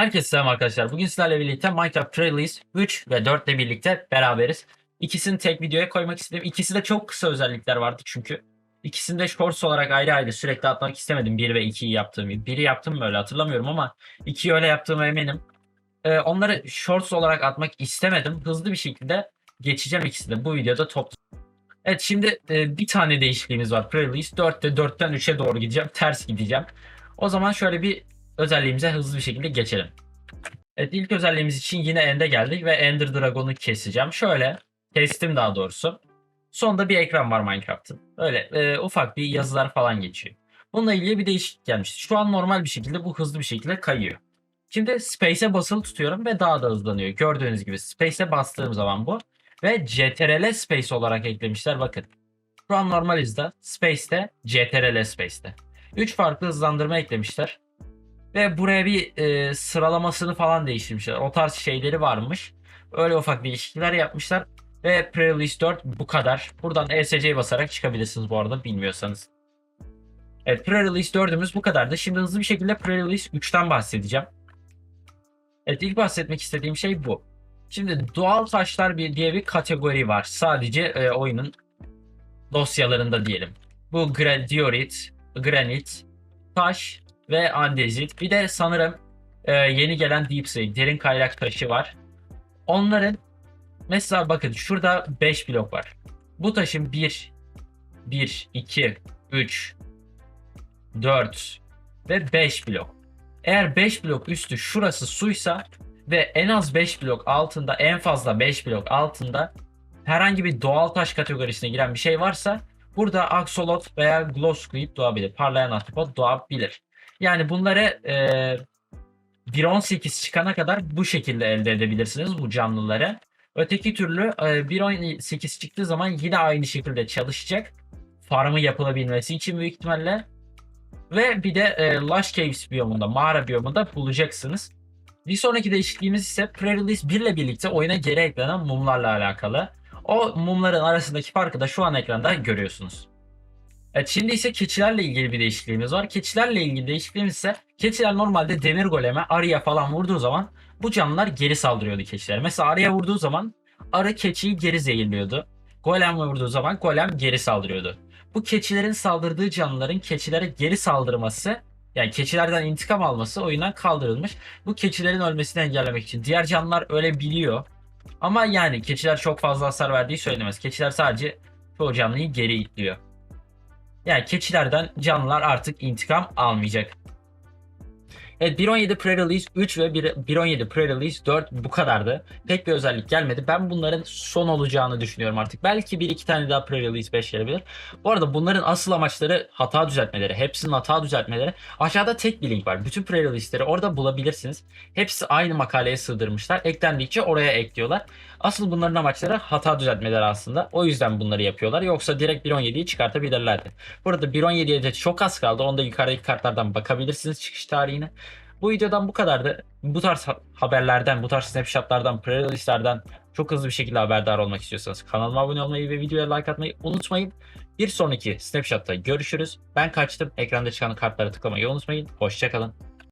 Herkese selam arkadaşlar. Bugün sizlerle birlikte Minecraft Trailers 3 ve 4 ile birlikte beraberiz. İkisini tek videoya koymak istedim. İkisi de çok kısa özellikler vardı çünkü. İkisini de shorts olarak ayrı ayrı sürekli atmak istemedim. 1 ve 2'yi yaptığım gibi. 1'i yaptım mı öyle hatırlamıyorum ama 2'yi öyle yaptığıma eminim. Ee, onları shorts olarak atmak istemedim. Hızlı bir şekilde geçeceğim ikisini bu videoda top. Evet şimdi e, bir tane değişikliğimiz var. Pre-release 4'te 4'ten 3'e doğru gideceğim. Ters gideceğim. O zaman şöyle bir özelliğimize hızlı bir şekilde geçelim. Evet ilk özelliğimiz için yine End'e geldik ve Ender Dragon'u keseceğim. Şöyle kestim daha doğrusu. Sonunda bir ekran var Minecraft'ın. Öyle e, ufak bir yazılar falan geçiyor. Bununla ilgili bir değişiklik gelmişti. Şu an normal bir şekilde bu hızlı bir şekilde kayıyor. Şimdi Space'e basılı tutuyorum ve daha da hızlanıyor. Gördüğünüz gibi Space'e bastığım zaman bu. Ve CTRL Space olarak eklemişler bakın. Şu an normal hızda Space'te, CTRL Space'te. 3 farklı hızlandırma eklemişler. Ve buraya bir e, sıralamasını falan değiştirmişler. O tarz şeyleri varmış. Öyle ufak değişiklikler yapmışlar. Ve Pre-Release 4 bu kadar. Buradan ESC'ye basarak çıkabilirsiniz bu arada bilmiyorsanız. Evet Pre-Release 4'ümüz bu kadardı. Şimdi hızlı bir şekilde Pre-Release 3'ten bahsedeceğim. Evet ilk bahsetmek istediğim şey bu. Şimdi doğal taşlar bir diye bir kategori var. Sadece e, oyunun dosyalarında diyelim. Bu diorit, granit, taş ve andezit. Bir de sanırım e, yeni gelen deep sea, derin kaynak taşı var. Onların mesela bakın şurada 5 blok var. Bu taşın 1, 1, 2, 3, 4 ve 5 blok. Eğer 5 blok üstü şurası suysa ve en az 5 blok altında en fazla 5 blok altında herhangi bir doğal taş kategorisine giren bir şey varsa burada aksolot veya glow squid doğabilir. Parlayan ahtapot doğabilir. Yani bunları e, 1.18 çıkana kadar bu şekilde elde edebilirsiniz bu canlıları. Öteki türlü e, 1.18 çıktığı zaman yine aynı şekilde çalışacak. Farmı yapılabilmesi için büyük ihtimalle. Ve bir de e, Lush Caves biyomunda, mağara biyomunda bulacaksınız. Bir sonraki değişikliğimiz ise Pre-Release 1 ile birlikte oyuna geri eklenen mumlarla alakalı. O mumların arasındaki farkı da şu an ekranda görüyorsunuz. Evet şimdi ise keçilerle ilgili bir değişikliğimiz var. Keçilerle ilgili değişikliğimiz ise keçiler normalde demir goleme, arıya falan vurduğu zaman bu canlılar geri saldırıyordu keçilere. Mesela arıya vurduğu zaman arı keçiyi geri zehirliyordu. Golem vurduğu zaman golem geri saldırıyordu. Bu keçilerin saldırdığı canlıların keçilere geri saldırması yani keçilerden intikam alması oyundan kaldırılmış. Bu keçilerin ölmesini engellemek için. Diğer canlılar öyle biliyor. Ama yani keçiler çok fazla hasar verdiği söylemez. Keçiler sadece çoğu canlıyı geri itliyor. Yani keçilerden canlılar artık intikam almayacak. Evet 1.17 Pre-Release 3 ve 1.17 Pre-Release 4 bu kadardı. Pek bir özellik gelmedi. Ben bunların son olacağını düşünüyorum artık. Belki bir iki tane daha Pre-Release 5 gelebilir. Bu arada bunların asıl amaçları hata düzeltmeleri. Hepsinin hata düzeltmeleri. Aşağıda tek bir link var. Bütün Pre-Release'leri orada bulabilirsiniz. Hepsi aynı makaleye sığdırmışlar. Eklendikçe oraya ekliyorlar. Asıl bunların amaçları hata düzeltmeleri aslında. O yüzden bunları yapıyorlar. Yoksa direkt 1.17'yi çıkartabilirlerdi. Burada 1.17'ye de çok az kaldı. Onda yukarıdaki kartlardan bakabilirsiniz çıkış tarihine. Bu videodan bu kadardı. Bu tarz ha- haberlerden, bu tarz snapshotlardan, playlistlerden çok hızlı bir şekilde haberdar olmak istiyorsanız kanalıma abone olmayı ve videoya like atmayı unutmayın. Bir sonraki snapshotta görüşürüz. Ben kaçtım. Ekranda çıkan kartlara tıklamayı unutmayın. Hoşçakalın.